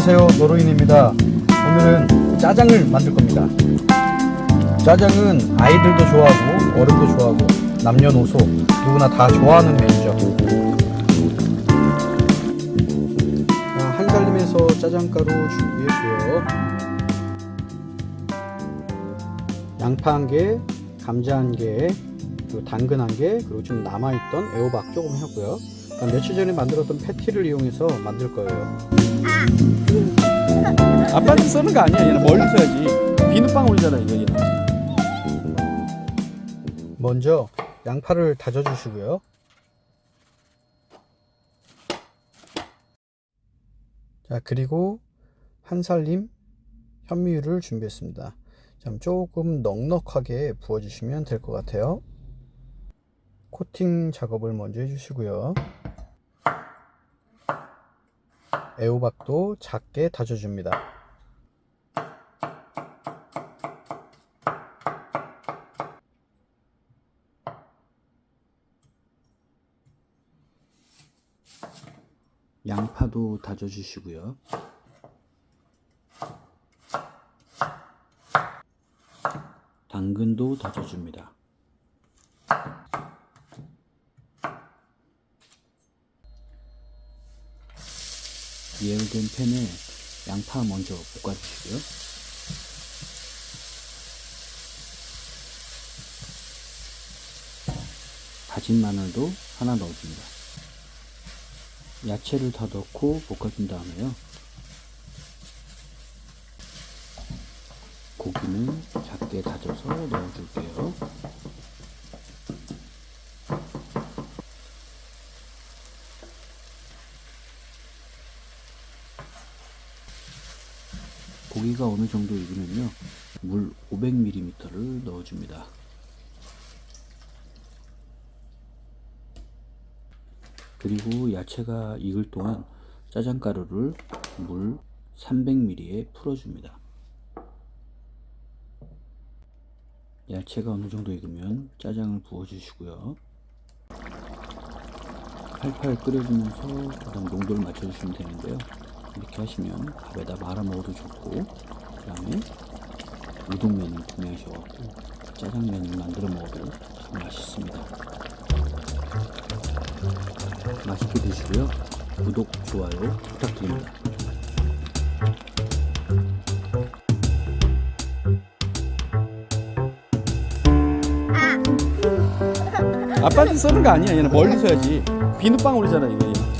안녕하세요. 노루인입니다. 오늘은 짜장을 만들 겁니다. 짜장은 아이들도 좋아하고 어른도 좋아하고 남녀노소 누구나 다 좋아하는 메뉴죠. 자, 한살림에서 짜장가루 준비했고요. 양파 한개 감자 한개 당근 한개 그리고 좀 남아있던 애호박 조금 그다음 며칠 전에 만들었던 패티를 이용해서 만들 거예요 아빠한테 쓰는 거 아니야. 얘는 멀리 써야지. 비눗 방울이잖아, 이거 얘는. 먼저 양파를 다져 주시고요. 자, 그리고 한 살림 현미유를 준비했습니다. 좀 조금 넉넉하게 부어 주시면 될 것 같아요. 코팅 작업을 먼저 해 주시고요. 애호박도 작게 다져줍니다. 양파도 다져주시고요. 당근도 다져줍니다. 예열된 팬에 양파 먼저 볶아주시고요. 다진 마늘도 하나 넣어줍니다. 야채를 다 넣고 볶아준 다음에요. 고기는 작게 다져서 넣어줄게요. 고기가 어느 정도 익으면요 물 500ml를 넣어줍니다. 그리고 야채가 익을 동안 짜장가루를 물 300ml에 풀어줍니다. 야채가 어느 정도 익으면 짜장을 부어주시고요. 팔팔 끓여주면서 그다음 농도를 맞춰주시면 되는데요 이렇게 하시면 밥에다 말아 먹어도 좋고 그 다음에 우동면을 구매하셔갖고 짜장면을 만들어 먹어도 참 맛있습니다. 맛있게 드시고요. 구독 좋아요 부탁드립니다. 아빠한테 쓰는 거 아니야. 얘는 멀리 써야지. 비눗방울이잖아 얘는.